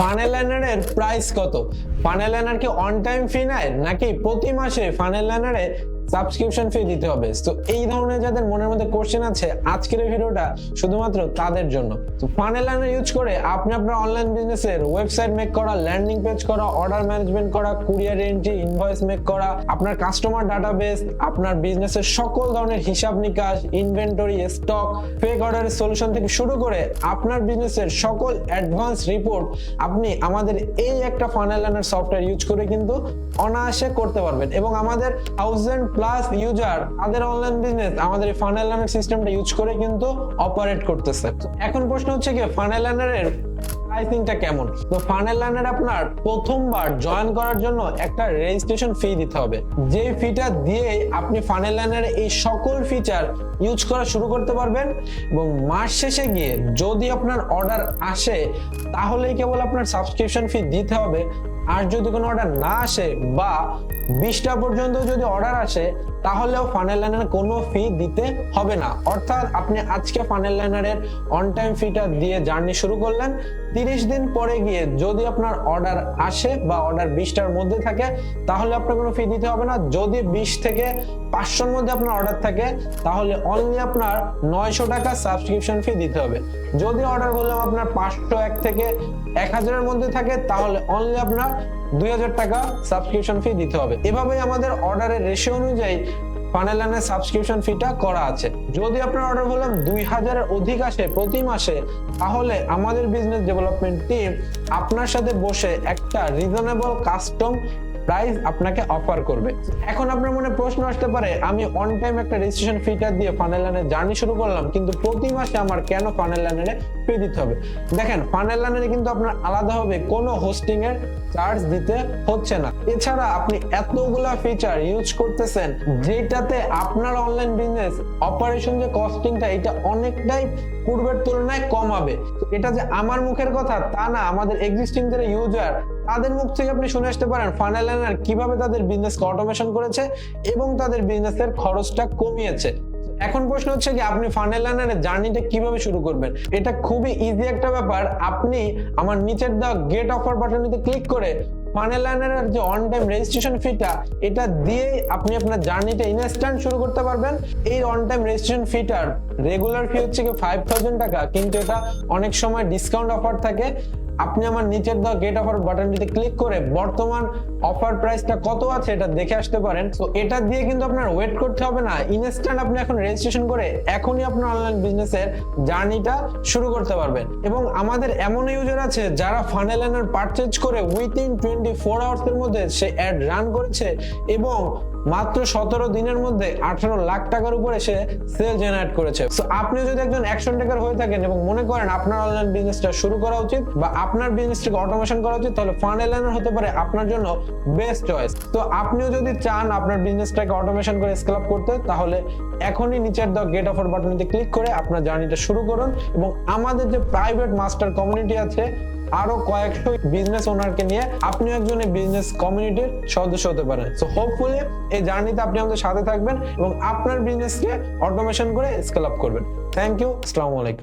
Funnel লার্নারের price কত? Funnel learner কি অন টাইম ফি নেয় নাকি প্রতি মাসে ফানেল লাইনারে সাবস্ক্রিপশন ফি দিতে হবে। তো এই ধরনের যাদের মনের মধ্যে কোশ্চেন আছে, আজকের ভিডিওটা শুধুমাত্র তাদের জন্য। তো ফানেল লাইনার ইউজ করে আপনি আপনার অনলাইন বিজনেসের ওয়েবসাইট মেক করা ল্যান্ডিং পেজ করা অর্ডার ম্যানেজমেন্ট করা কুরিয়ার এন্ট্রি ইনভয়েস মেক করা, আপনার কাস্টমার ডাটাবেস আপনার বিজনেসের সকল ধরনের হিসাব নিকাশ ইনভেন্টরি স্টক ফেক অর্ডারের সলিউশন থেকে শুরু করে আপনার বিজনেসের সকল অ্যাডভান্স রিপোর্ট আপনি আমাদের এই একটা ফানেল লাইনার সফটওয়্যার ইউজ করে কিন্তু অনায়াসে করতে পারবেন। এবং আমাদের থাউজেন্ড প্লাস ইউজার তাদের অনলাইন বিজনেস আমাদের ফানেল লাইনার সিস্টেমটা ইউজ করে কিন্তু অপারেট করতেছে। এখন প্রশ্ন হচ্ছে কি ফানেল লাইনারের প্রাইসিংটা কেমন? তো ফানেল লাইনার আপনার প্রথমবার জয়েন করার জন্য একটা রেজিস্ট্রেশন ফি দিতে হবে। যে ফিটা দিয়ে আপনি ফানেল লাইনারে এই সকল ফিচার ইউজ করা শুরু করতে পারবেন এবং মাস শেষে গিয়ে যদি আপনার অর্ডার আসে, তাহলেই কেবল আপনার সাবস্ক্রিপশন ফি দিতে হবে। আর যদি কোনো অর্ডার না আসে বা বিশটা পর্যন্ত যদি অর্ডার আসে তাহলেও ফানেল লাইনার কোনো ফি দিতে হবে না। অর্থাৎ আপনি আজকে ফানেল লাইনারের অন টাইম ফিটা দিয়ে জার্নি শুরু করলেন, তিরিশ দিন পরে গিয়ে যদি আপনার অর্ডার আসে বা অর্ডার বিশটার মধ্যে থাকে, তাহলে আপনার কোনো ফি দিতে হবে না। যদি বিশ থেকে পাঁচশোর মধ্যে আপনার অর্ডার থাকে, তাহলে অনলি আপনার নয়শো টাকা সাবস্ক্রিপশন ফি দিতে হবে। যদি অর্ডার বললাম আপনার পাঁচশো এক থেকে এক হাজারের মধ্যে থাকে, তাহলে অনলি আপনার দুই হাজার টাকা সাবস্ক্রিপশন ফি দিতে হবে। এভাবেই আমাদের অর্ডারের রেশিও অনুযায়ী ফানেল লাইনের সাবস্ক্রিপশন ফিটা করা আছে। যদি আপনার অর্ডার বললাম দুই হাজারের অধিক আসে প্রতি মাসে, তাহলে আমাদের বিজনেস ডেভেলপমেন্ট টিম আপনার সাথে বসে একটা রিজনেবল কাস্টম প্রাইস আপনাকে অফার করবে। এখন আপনার মনে প্রশ্ন আসতে পারে, আমি অন টাইম একটা রেজিস্ট্রেশন ফিটা দিয়ে ফানেল লাইনের জার্নি শুরু করলাম, কিন্তু প্রতি মাসে আমার কেন ফানেল লাইনারে ফি দিতে হবে? দেখেন ফানেল লাইনারে কিন্তু আপনার আলাদাভাবে কোনো হোস্টিং এর চার্জ দিতে হচ্ছে না। এছাড়া আপনি এতগুলা ফিচার ইউজ করতেছেন, যেটাতে আপনার অনলাইন বিজনেস অপারেশন যে কস্টিংটা এটা অনেকটাই পূর্বের তুলনায় কমাবে তো এটা যে আমার মুখের কথা, তা না, আমাদের এক্সিস্টিং যারা ইউজার তাদের মুখ থেকে আপনি শুনে আসতে পারেন ফানেল লাইনার কীভাবে তাদের বিজনেসকে অটোমেশন করেছে এবং তাদের বিজনেসের খরচটা কমিয়েছে। এখন প্রশ্ন হচ্ছে কি, আপনি ফানেল লাইনারের জার্নিটা কীভাবে শুরু করবেন? এটা খুবই ইজি একটা ব্যাপার। আপনি আমার নিচের দা গেট অফার বাটনটিতে ক্লিক করে ফানেল লাইনারের যে অন টাইম রেজিস্ট্রেশন ফিটা এটা দিয়েই আপনি আপনার জার্নিটা ইনস্ট্যান্ট শুরু করতে পারবেন। এই অন টাইম রেজিস্ট্রেশন ফিটার রেগুলার ফি হচ্ছে কি ফাইভ থাউজেন্ড টাকা, কিন্তু এটা অনেক সময় ডিসকাউন্ট অফার থাকে। আপনি আমার নিচের দেওয়া গেট অফার বাটনটিতে ক্লিক করে বর্তমান অফার প্রাইসটা কত আছে এটা দেখে আসতে পারেন। তো এটা দিয়ে কিন্তু আপনার ওয়েট করতে হবে না। ইনস্ট্যান্ট আপনি এখন রেজিস্ট্রেশন করে এখনই আপনার অনলাইন বিজনেসের জার্নিটা শুরু করতে পারবেন। এবং আমাদের এমন ইউজার আছে যারা ফানেল লাইনার পারচেজ করে উইথিন টোয়েন্টি ফোর আওয়ার্স এর মধ্যে সে অ্যাড রান করেছে এবং মাত্র সতেরো দিনের মধ্যে আঠারো লাখ টাকার উপরে সে সেল জেনারেট করেছে। তো আপনি যদি একজন অ্যাকশন টেকার হয়ে থাকেন এবং মনে করেন আপনার অনলাইন বিজনেসটা শুরু করা উচিত বা আপনার বিজনেসটাকে অটোমেশন করা উচিত, তাহলে ফানেল লাইনার হতে পারে আপনার জন্য বেস্ট চয়েস তো আপনিও যদি চান আপনার বিজনেসটাকে অটোমেশন করে স্কেল আপ করতে, তাহলে এখনই নিচের দ্য গেট অফার বাটনটিতে ক্লিক করে আপনার জার্নিটা শুরু করুন এবং আমাদের যে প্রাইভেট মাস্টার কমিউনিটি আছে আরও কয়েকশো বিজনেস ওনারকে নিয়ে আপনিও একজন বিজনেস কমিউনিটির সদস্য হতে পারেন। সো হোপফুলি এই জার্নিতে আপনি আমাদের সাথে থাকবেন এবং আপনার বিজনেসকে অটোমেশন করে স্কেল আপ করবেন। থ্যাংক ইউ আসসালামু আলাইকুম।